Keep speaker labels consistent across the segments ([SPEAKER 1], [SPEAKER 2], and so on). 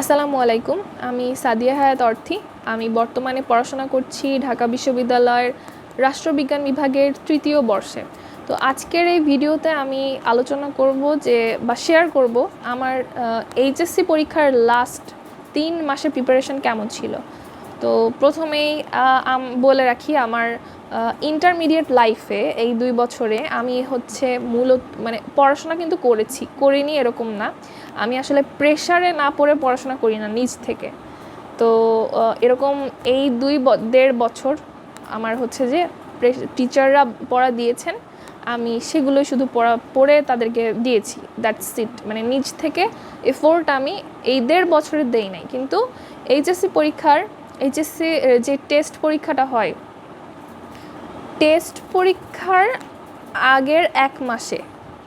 [SPEAKER 1] আসসালামু আলাইকুম, আমি সাদিয়া হায়াত অর্থী। আমি বর্তমানে পড়াশোনা করছি ঢাকা বিশ্ববিদ্যালয়ের রাষ্ট্রবিজ্ঞান বিভাগের তৃতীয় বর্ষে। তো আজকের এই ভিডিওতে আমি আলোচনা করব যে, বা শেয়ার করব আমার এইচএসসি পরীক্ষার লাস্ট তিন মাসের প্রিপারেশন কেমন ছিল। তো প্রথমেই বলে রাখি আমার ইন্টারমিডিয়েট লাইফে এই দুই বছরে আমি হচ্ছে মূলত মানে পড়াশোনা কিন্তু করেছি, করিনি এরকম না। আমি আসলে প্রেশারে না পড়ে পড়াশোনা করি না নিজ থেকে। তো এরকম এই দুই দেড় বছর আমার হচ্ছে যে টিচাররা পড়া দিয়েছেন, আমি সেগুলোই শুধু পড়া, পড়ে তাদেরকে দিয়েছি দ্যাটস ইট মানে নিজ থেকে এফোর্ট আমি এই দেড় বছরের দেই নাই। কিন্তু এইচএসসি পরীক্ষার এইচএসসি যে টেস্ট পরীক্ষাটা হয় টেস্ট পরীক্ষার আগের এক মাসে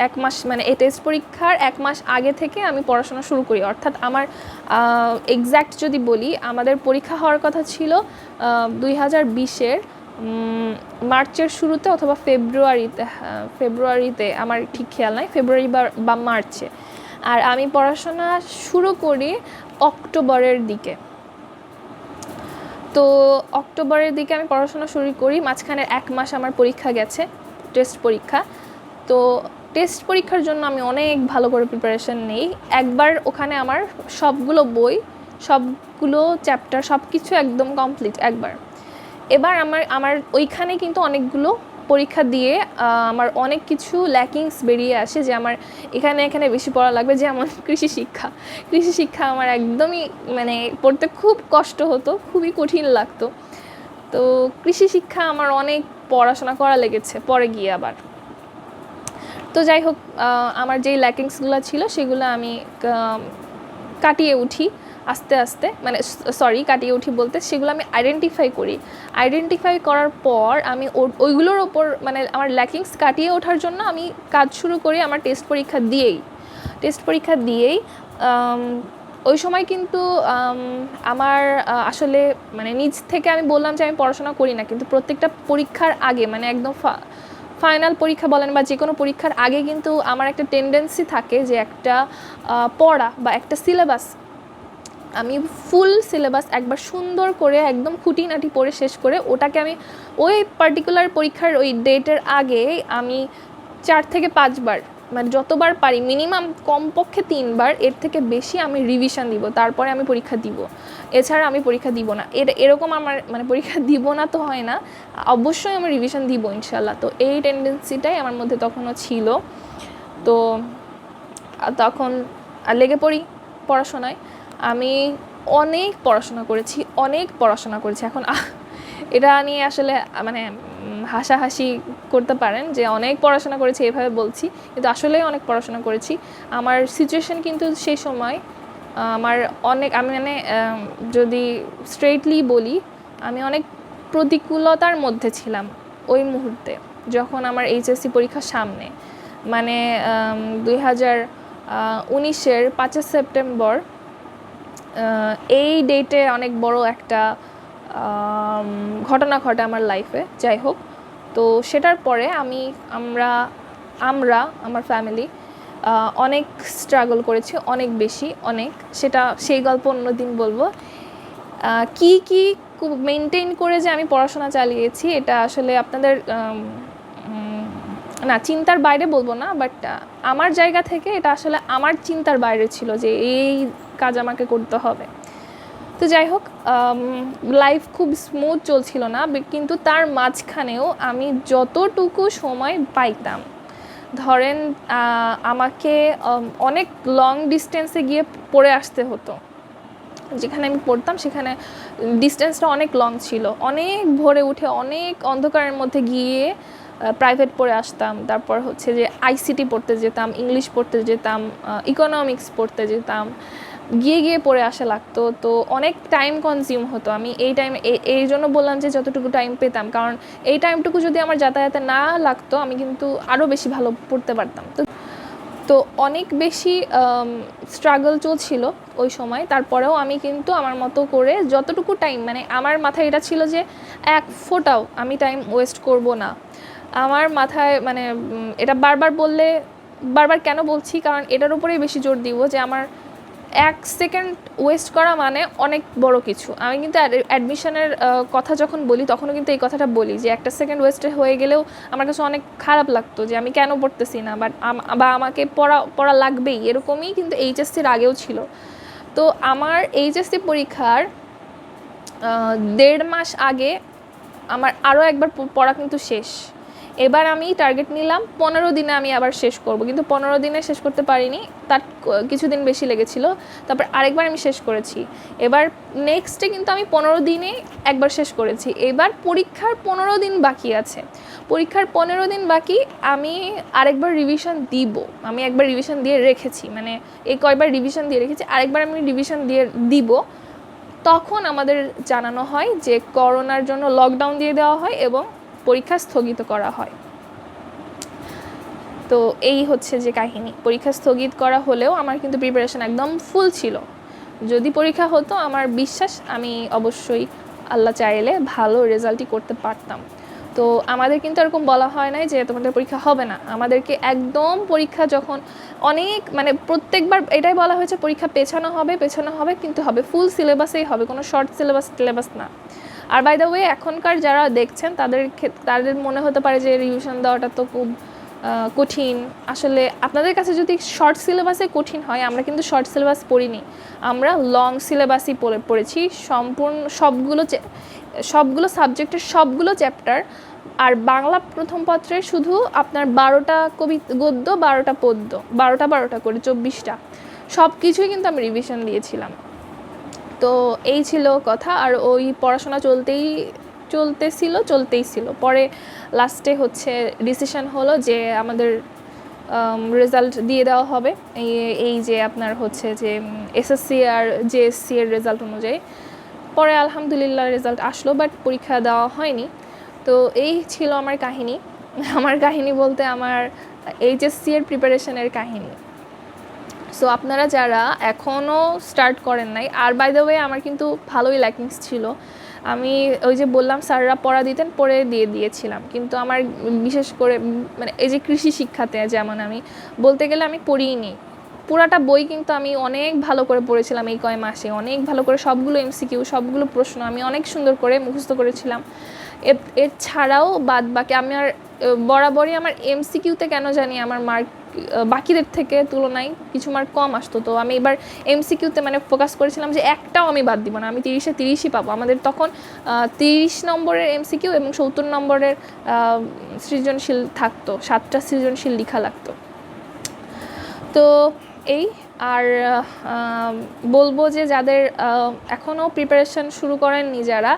[SPEAKER 1] এক মাস মানে এই টেস্ট পরীক্ষার এক মাস আগে থেকে আমি পড়াশোনা শুরু করি। অর্থাৎ আমার এক্স্যাক্ট যদি বলি আমাদের পরীক্ষা হওয়ার কথা ছিল দুই হাজার বিশের মার্চের শুরুতে অথবা ফেব্রুয়ারিতে হ্যাঁ, ফেব্রুয়ারিতে আমার ঠিক খেয়াল নাই ফেব্রুয়ারি বা বা মার্চে। আর আমি পড়াশোনা শুরু করি অক্টোবরের দিকে। তো অক্টোবরের দিকে আমি পড়াশোনা শুরু করি, মাঝখানে এক মাস আমার পরীক্ষা গেছে টেস্ট পরীক্ষা। তো টেস্ট পরীক্ষার জন্য আমি অনেক ভালো করে প্রিপারেশন নেই। একবার ওখানে আমার সবগুলো বই, সবগুলো চ্যাপ্টার সব কিছু একদম কমপ্লিট একবার। এবার আমার আমার ওইখানে কিন্তু অনেকগুলো পরীক্ষা দিয়ে আমার অনেক কিছু ল্যাকিংস বেরিয়ে আসে যে আমার এখানে এখানে বেশি পড়া লাগবে যেমন কৃষি শিক্ষা। কৃষি শিক্ষা আমার একদমই মানে পড়তে খুব কষ্ট হতো, খুবই কঠিন লাগতো। তো কৃষি শিক্ষা আমার অনেক পড়াশোনা করা লেগেছে, পরে গিয়ে আবার। তো যাই হোক আমার যেই ল্যাকিংসগুলো ছিল সেগুলো আমি কাটিয়ে উঠি। আস্তে আস্তে মানে সরি কাটিয়ে উঠি বলতে, সেগুলো আমি আইডেন্টিফাই করি। আইডেন্টিফাই করার পর আমি ওইগুলোর ওপর মানে আমার ল্যাকিংস কাটিয়ে ওঠার জন্য আমি কাজ শুরু করি আমার টেস্ট পরীক্ষা দিয়েই। টেস্ট পরীক্ষা দিয়েই ওই সময় কিন্তু আমার আসলে মানে নিজ থেকে আমি বললাম যে আমি পড়াশোনা করি না, কিন্তু প্রত্যেকটা পরীক্ষার আগে মানে একদম ফাইনাল পরীক্ষা বলেন বা যে কোনো পরীক্ষার আগে কিন্তু আমার একটা টেন্ডেন্সি থাকে যে একটা পড়া বা একটা সিলেবাস আমি ফুল সিলেবাস একবার সুন্দর করে একদম খুঁটিনাটি পড়ে শেষ করে ওটাকে আমি ওই পার্টিকুলার পরীক্ষার ওই ডেটের আগে আমি চার থেকে পাঁচবার মানে যতবার পারি মিনিমাম কমপক্ষে তিনবার, এর থেকে বেশি আমি রিভিশন দিব, তারপরে আমি পরীক্ষা দিব। এছাড়া আমি পরীক্ষা দিব না। এর, এরকম আমার মানে পরীক্ষা দিব না তো হয় না। অবশ্যই আমি রিভিশন দিব ইনশাল্লাহ তো এই টেন্ডেন্সিটাই আমার মধ্যে তখনও ছিল। তো তখন লেগে পড়ি পড়াশোনায়। আমি অনেক পড়াশোনা করেছি, অনেক পড়াশোনা করেছি। এখন এটা নিয়ে আসলে মানে হাসাহাসি করতে পারেন যে অনেক পড়াশোনা করেছি, এভাবে বলছি। কিন্তু আসলেই অনেক পড়াশোনা করেছি। আমার সিচুয়েশন কিন্তু সেই সময়, আমার অনেক, আমি মানে যদি স্ট্রেটলি বলি, আমি অনেক প্রতিকূলতার মধ্যে ছিলাম ওই মুহূর্তে, যখন আমার এইচএসসি পরীক্ষার সামনে। মানে দুই হাজার উনিশের পাঁচই সেপ্টেম্বর এই ডেটে অনেক বড় একটা ঘটনা ঘটে আমার লাইফে, যাই হোক। তো সেটার পরে আমি, আমরা আমরা, আমার ফ্যামিলি অনেক স্ট্রাগল করেছি, অনেক বেশি, অনেক। সেটা, সেই গল্প অন্যদিন বলব। কি কি মেনটেন করে যে আমি পড়াশোনা চালিয়েছি, এটা আসলে আপনাদের না, চিন্তার বাইরে বলব না বাট আমার জায়গা থেকে এটা আসলে আমার চিন্তার বাইরে ছিল যে এই কাজ আমাকে করতে হবে। তো যাই হোক লাইফ খুব স্মুথ চলছিল না কিন্তু তার মাঝখানেও আমি যতটুকু সময় পাইতাম, ধরেন আমাকে অনেক লং ডিস্টেন্সে গিয়ে পড়ে আসতে হতো। যেখানে আমি পড়তাম, সেখানে ডিস্টেন্সটা অনেক লং ছিল। অনেক ভোরে উঠে অনেক অন্ধকারের মধ্যে গিয়ে প্রাইভেট পড়ে আসতাম। তারপর হচ্ছে যে আইসিটি পড়তে যেতাম ইংলিশ পড়তে যেতাম ইকোনমিক্স পড়তে যেতাম গিয়ে গিয়ে পড়ে আসা লাগতো। তো অনেক টাইম কনজিউম হতো। আমি এই টাইম এই জন্য বললাম যে যতটুকু টাইম পেতাম। কারণ এই টাইমটুকু যদি আমার যাতায়াতে না লাগতো, আমি কিন্তু আরও বেশি ভালো পড়তে পারতাম। তো তো অনেক বেশি স্ট্রাগল চলছিল ওই সময়। তারপরেও আমি কিন্তু আমার মতো করে যতটুকু টাইম মানে আমার মাথায় এটা ছিল যে এক ফোটাও আমি টাইম ওয়েস্ট করব না। আমার মাথায় মানে এটা বারবার বললে, বারবার কেন বলছি? কারণ এটার উপরেই বেশি জোর দিব যে আমার এক সেকেন্ড ওয়েস্ট করা মানে অনেক বড় কিছু। আমি কিন্তু অ্যাডমিশনের কথা যখন বলি, তখনও কিন্তু এই কথাটা বলি যে একটা সেকেন্ড ওয়েস্টে হয়ে গেলেও আমার কাছে অনেক খারাপ লাগতো যে আমি কেন পড়তেছি না বাট বা আমাকে পড়া পড়া লাগবেই। এরকমই কিন্তু এইচএসসির আগেও ছিল। তো আমার এইচএসসি পরীক্ষার দেড় মাস আগে আমার আরও একবার পড়া কিন্তু শেষ। এবার আমি টার্গেট নিলাম, পনেরো দিনে আমি আবার শেষ করব, কিন্তু পনেরো দিনে শেষ করতে পারিনি, তার কিছুদিন বেশি লেগেছিল, তারপর আরেকবার আমি শেষ করেছি। এবার নেক্সটে কিন্তু আমি পনেরো দিনে একবার শেষ করেছি। এবার পরীক্ষার পনেরো দিন বাকি আছে। পরীক্ষার পনেরো দিন বাকি, আমি আরেকবার রিভিশন দিব। আমি একবার রিভিশন দিয়ে রেখেছি মানে এই কয়বার রিভিশন দিয়ে রেখেছি, আরেকবার আমি রিভিশন দিয়ে দিব। তখন আমাদের জানানো হয় যে করোনার জন্য লকডাউন দিয়ে দেওয়া হয় এবং পরীক্ষা স্থগিত করা হয়। তো এই হচ্ছে যে কাহিনী। পরীক্ষা স্থগিত করা হলেও আমার কিন্তু প্রিপারেশন একদম ফুল ছিল। যদি পরীক্ষা হতো, আমার বিশ্বাস আমি অবশ্যই আল্লাহ চাইলে ভালো রেজাল্টই করতে পারতাম। তো আমাদের কিন্তু এরকম বলা হয় নাই যে তোমাদের পরীক্ষা হবে না। আমাদেরকে একদম পরীক্ষা যখন অনেক মানে প্রত্যেকবার এটাই বলা হয়েছে, পরীক্ষা পেছানো হবে পেছানো হবে, কিন্তু হবে ফুল সিলেবাসেই হবে। কোনো শর্ট সিলেবাস সিলেবাস না। আর বাই দ্য ওয়ে এখনকার যারা দেখছেন, তাদের তাদের মনে হতে পারে যে রিভিশন দেওয়াটা তো খুব কঠিন। আসলে আপনাদের কাছে যদি শর্ট সিলেবাসে কঠিন হয়, আমরা কিন্তু শর্ট সিলেবাস পড়িনি। আমরা লং সিলেবাসই পড়ে, পড়েছি। সম্পূর্ণ সবগুলো সবগুলো সাবজেক্টের সবগুলো চ্যাপ্টার আর বাংলা প্রথম পত্রে শুধু আপনার বারোটা কবি, গদ্য, বারোটা পদ্য বারোটা বারোটা করে, চব্বিশটা। সব কিছুই কিন্তু আমি রিভিশন দিয়েছিলাম। তো এই ছিল কথা, আর ওই পড়াশোনা চলতেই চলতেছিল, চলতেই ছিল। পরে লাস্টে হচ্ছে ডিসিশন হলো যে আমাদের রেজাল্ট দিয়ে দেওয়া হবে। এই এই যে আপনার হচ্ছে যে এসএসসি আর জেএসসি এর রেজাল্ট অনুযায়ী। পরে আলহামদুলিল্লাহ রেজাল্ট আসলো বাট পরীক্ষা দেওয়া হয়নি। তো এই ছিল আমার কাহিনী। আমার কাহিনী বলতে আমার এইচএসসি এর প্রিপারেশনের কাহিনী। সো আপনারা যারা এখনও স্টার্ট করেন নাই, আর বাই দ্য ওয়ে আমার কিন্তু ভালোই ল্যাকিংস ছিল। আমি ওই যে বললাম, স্যাররা পড়া দিতেন, পড়ে দিয়ে দিয়েছিলাম। কিন্তু আমার বিশেষ করে মানে এই যে কৃষি শিক্ষাতে যেমন আমি, বলতে গেলে আমি পড়িনি পুরাটা বই কিন্তু আমি অনেক ভালো করে পড়েছিলাম এই কয় মাসে। অনেক ভালো করে সবগুলো এমসিকিউ সবগুলো প্রশ্ন আমি অনেক সুন্দর করে মুখস্থ করেছিলাম। এর- ছাড়াও বাদ বাকি আমি আর বরাবরই আমার এমসিকিউতে কেন জানি আমার মার্ক বাকিদের থেকে তুলনায় কিছু মার্ক কম আসতো। তো আমি এবার এমসিকিউতে মানে ফোকাস করেছিলাম যে একটাও আমি বাদ দিব না, আমি তিরিশে তিরিশই পাবো। আমাদের তখন তিরিশ নম্বরের এমসিকিউ এবং সত্তর নম্বরের সৃজনশীল থাকতো, সাতটা সৃজনশীল লেখা লাগতো। তো এই, আর বলব যে যাদের এখনও প্রিপারেশন শুরু করেননি যারা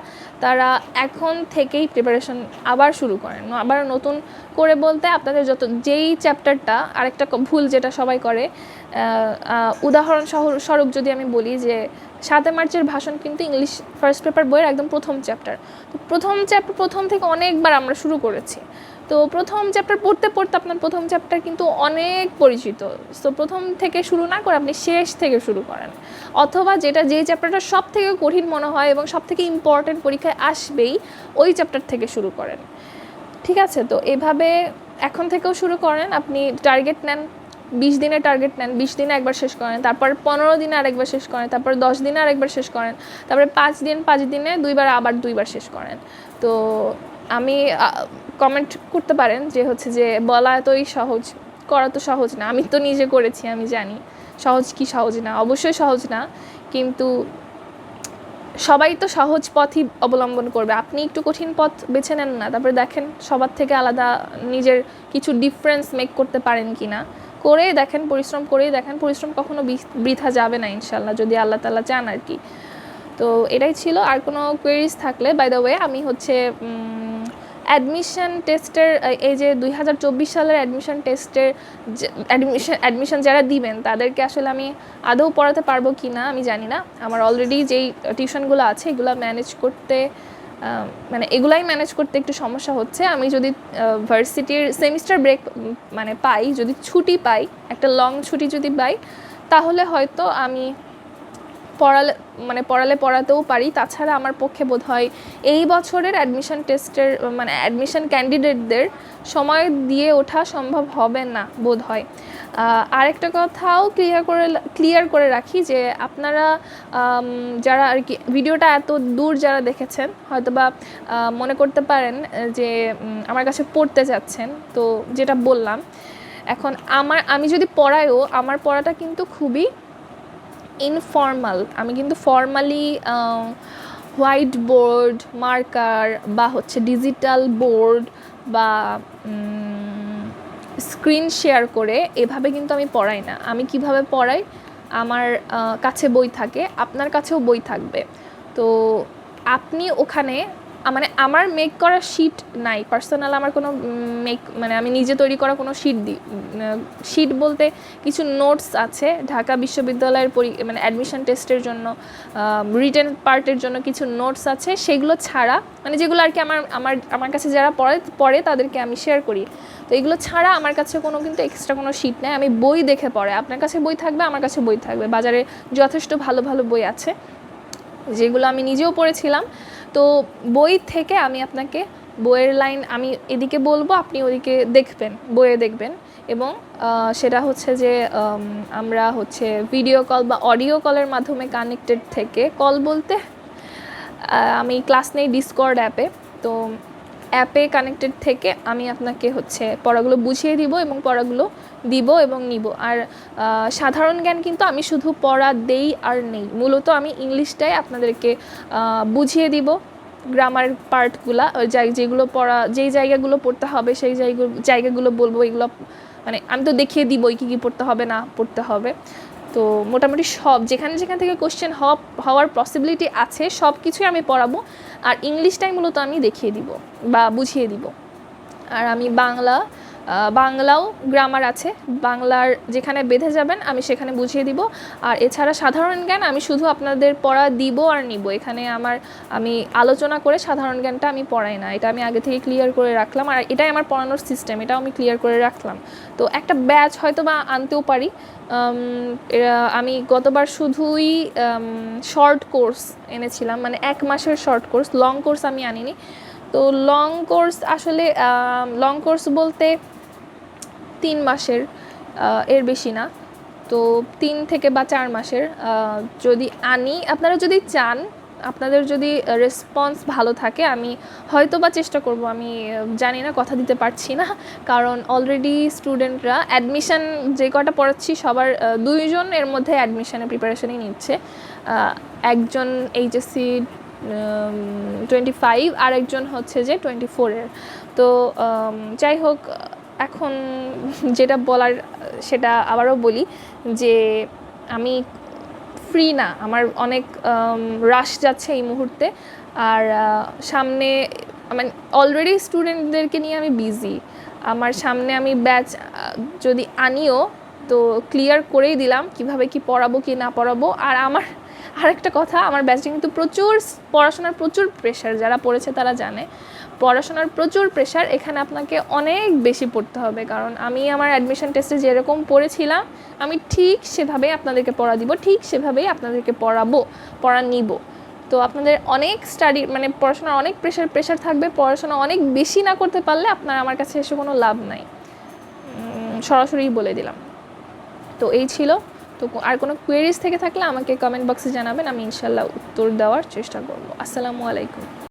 [SPEAKER 1] তারা এখন থেকেই প্রিপারেশন আবার শুরু করেন। আবার নতুন করে বলতে আপনাদের যত, যেই চ্যাপ্টারটা আরেকটা ভুল যেটা সবাই করে উদাহরণ স্বরূপ যদি আমি বলি যে সাতে মার্চের ভাষণ কিন্তু ইংলিশ ফার্স্ট পেপার বইয়ের একদম প্রথম চ্যাপ্টার তো প্রথম চ্যাপ্টার প্রথম থেকে অনেকবার আমরা শুরু করেছি। তো প্রথম চ্যাপ্টার পড়তে পড়তে আপনার প্রথম চ্যাপ্টার কিন্তু অনেক পরিচিত। সো প্রথম থেকে শুরু না করে আপনি শেষ থেকে শুরু করেন। অথবা যেটা যেই চ্যাপ্টারটা সব থেকে কঠিন মনে হয় এবং সব থেকে ইম্পর্টেন্ট পরীক্ষায় আসবেই, ওই চ্যাপ্টার থেকে শুরু করেন। ঠিক আছে? তো এভাবে এখন থেকেও শুরু করেন, আপনি টার্গেট নেন, বিশ দিনের টার্গেট নেন, বিশ দিনে একবার শেষ করেন, তারপর পনেরো দিনে আরেকবার শেষ করেন, তারপর দশ দিনে আরেকবার শেষ করেন, তারপরে পাঁচ দিন, পাঁচ দিনে দুইবার, আবার দুইবার শেষ করেন। তো আমি কমেন্ট করতে পারেন যে হচ্ছে যে বলা এতই সহজ, করা তো সহজ না। আমি তো নিজে করেছি, আমি জানি। সহজ কি সহজ না? অবশ্যই সহজ না। কিন্তু সবাই তো সহজ পথই অবলম্বন করবে। আপনি একটু কঠিন পথ বেছে নেন না। তারপরে দেখেন সবার থেকে আলাদা নিজের কিছু ডিফারেন্স মেক করতে পারেন কি না। করেই দেখেন, পরিশ্রম করেই দেখেন। পরিশ্রম কখনো বৃথা যাবে না ইনশাল্লাহ যদি আল্লাহ তালা চান আর কি। তো এটাই ছিল। আর কোনো কোয়েরিজ থাকলে বাই দ্য ওয়ে আমি হচ্ছে অ্যাডমিশন টেস্টের এই যে দুই হাজার চব্বিশ সালের অ্যাডমিশন টেস্টের অ্যাডমিশন অ্যাডমিশন যারা দিবেন, তাদেরকে আসলে আমি আদৌ পড়াতে পারব কি না, আমি জানি না। আমার অলরেডি যেই টিউশনগুলো আছে, এগুলো ম্যানেজ করতে মানে এগুলাই ম্যানেজ করতে একটু সমস্যা হচ্ছে। আমি যদি ভার্সিটির সেমিস্টার ব্রেক মানে পাই, যদি ছুটি পাই, একটা লং ছুটি যদি পাই, তাহলে হয়তো আমি পড়ালে মানে পড়ালে পড়াতেও পারি। তাছাড়া আমার পক্ষে বোধ হয় এই বছরের অ্যাডমিশন টেস্টের মানে অ্যাডমিশন ক্যান্ডিডেটদের সময় দিয়ে ওঠা সম্ভব হবে না বোধ হয় আরেকটা কথাও ক্লিয়ার করে ক্লিয়ার করে রাখি যে আপনারা যারা আর কি, ভিডিওটা এত দূর যারা দেখেছেন, হয়তোবা মনে করতে পারেন যে আমার কাছে পড়তে যাচ্ছেন। তো যেটা বললাম, এখন আমার, আমি যদি পড়াইও আমার পড়াটা কিন্তু খুবই ইনফর্মাল আমি কিন্তু ফর্মালি হোয়াইট বোর্ড মার্কার বা হচ্ছে ডিজিটাল বোর্ড বা স্ক্রিন শেয়ার করে এভাবে কিন্তু আমি পড়াই না। আমি কীভাবে পড়াই? আমার কাছে বই থাকে, আপনার কাছেও বই থাকবে। তো আপনি ওখানে মানে আমার মেক করা শিট নাই। পার্সোনাল আমার কোনো মেক মানে আমি নিজে তৈরি করা কোনো শিট দিই শিট বলতে কিছু নোটস আছে ঢাকা বিশ্ববিদ্যালয়ের পরি মানে অ্যাডমিশন টেস্টের জন্য রিটেন পার্টের জন্য কিছু নোটস আছে। সেগুলো ছাড়া মানে যেগুলো আর কি আমার আমার আমার কাছে যারা পড়ে পড়ে তাদেরকে আমি শেয়ার করি। তো এগুলো ছাড়া আমার কাছে কোনো কিন্তু এক্সট্রা কোনো শিট নেই। আমি বই দেখে পড়ে। আপনার কাছে বই থাকবে, আমার কাছে বই থাকবে। বাজারে যথেষ্ট ভালো ভালো বই আছে। যেগুলো আমি নিজেও পড়েছিলাম। তো বই থেকে আমি আপনাকে বইয়ের লাইন আমি এদিকে বলব, আপনি ওদিকে দেখবেন, বইয়ে দেখবেন। এবং সেটা হচ্ছে যে আমরা হচ্ছে ভিডিও কল বা অডিও কলের মাধ্যমে কানেক্টেড থেকে কল বলতে আমি ক্লাস নেই ডিসকর্ড অ্যাপে তো অ্যাপে কানেক্টেড থেকে আমি আপনাকে হচ্ছে পড়াগুলো বুঝিয়ে দিব এবং পড়াগুলো দিব এবং নিব। আর সাধারণ জ্ঞান কিন্তু আমি শুধু পড়া দেই আর নেই। মূলত আমি ইংলিশটাই আপনাদেরকে বুঝিয়ে দিব। গ্রামার পার্টগুলা যেগুলো পড়া, যেই জায়গাগুলো পড়তে হবে, সেই জায়গাগুলো জায়গাগুলো বলব, এগুলো মানে আমি তো দেখিয়ে দিবই কী কী পড়তে হবে, না পড়তে হবে। তো মোটামুটি সব, যেখানে যেখান থেকে কোশ্চেন হওয়ার পসিবিলিটি আছে সব কিছুই আমি পড়াবো। আর ইংলিশটাই মূলত আমি দেখিয়ে দিব বা বুঝিয়ে দিব। আর আমি বাংলা বাংলাও গ্রামার আছে। বাংলার যেখানে বেঁধে যাবেন, আমি সেখানে বুঝিয়ে দিব। আর এছাড়া সাধারণ জ্ঞান আমি শুধু আপনাদের পড়া দিব আর নিব। এখানে আমার, আমি আলোচনা করে সাধারণ জ্ঞানটা আমি পড়াই না। এটা আমি আগে থেকে ক্লিয়ার করে রাখলাম। আর এটাই আমার পড়ানোর সিস্টেম এটাও আমি ক্লিয়ার করে রাখলাম। তো একটা ব্যাচ হয়তো বা আনতেও পারি। আমি গতবার শুধুই শর্ট কোর্স এনেছিলাম। মানে এক মাসের শর্ট কোর্স লং কোর্স আমি আনিনি। তো লং কোর্স আসলে লং কোর্স বলতে তিন মাসের এর বেশি না। তো তিন থেকে বা চার মাসের যদি আনি, আপনারা যদি চান, আপনাদের যদি রেসপন্স ভালো থাকে, আমি হয়তো বা চেষ্টা করব, আমি জানি না, কথা দিতে পারছি না। কারণ অলরেডি স্টুডেন্টরা অ্যাডমিশান যে কটা পড়াচ্ছি, সবার দুইজন এর মধ্যে অ্যাডমিশনের প্রিপারেশনই নিচ্ছে। একজন এইচএসসি টোয়েন্টি ফাইভ আর একজন হচ্ছে যে টোয়েন্টি ফোরের তো যাই হোক এখন যেটা বলার, সেটা আবারও বলি যে আমি ফ্রি না। আমার অনেক রাশ যাচ্ছে এই মুহূর্তে। আর সামনে মানে অলরেডি স্টুডেন্টদেরকে নিয়ে আমি বিজি আমার সামনে আমি ব্যাচ যদি আনিও, তো ক্লিয়ার করেই দিলাম কীভাবে কি পড়াবো কি না পড়াবো। আর আমার আরেকটা কথা, আমার ব্যাচে কিন্তু প্রচুর, পড়াশোনার প্রচুর প্রেশার যারা পড়েছে তারা জানে। পড়াশোনার প্রচুর প্রেশার এখানে আপনাকে অনেক বেশি পড়তে হবে। কারণ আমি আমার অ্যাডমিশন টেস্টে যেরকম পড়েছিলাম, আমি ঠিক সেভাবেই আপনাদেরকে পড়া দিব, ঠিক সেভাবেই আপনাদেরকে পড়াবো, পড়া নিব। তো আপনাদের অনেক স্টাডি মানে পড়াশোনার অনেক প্রেশার প্রেশার থাকবে, পড়াশোনা অনেক বেশি না করতে পারলে আপনার, আমার কাছে এসে কোনো লাভ নাই। সরাসরি বলে দিলাম। তো এই ছিল। তো আর কোনো কোয়েরিজ থেকে থাকলে আমাকে কমেন্ট বক্সে জানাবেন, আমি ইনশাল্লাহ উত্তর দেওয়ার চেষ্টা করব। আসসালামু আলাইকুম।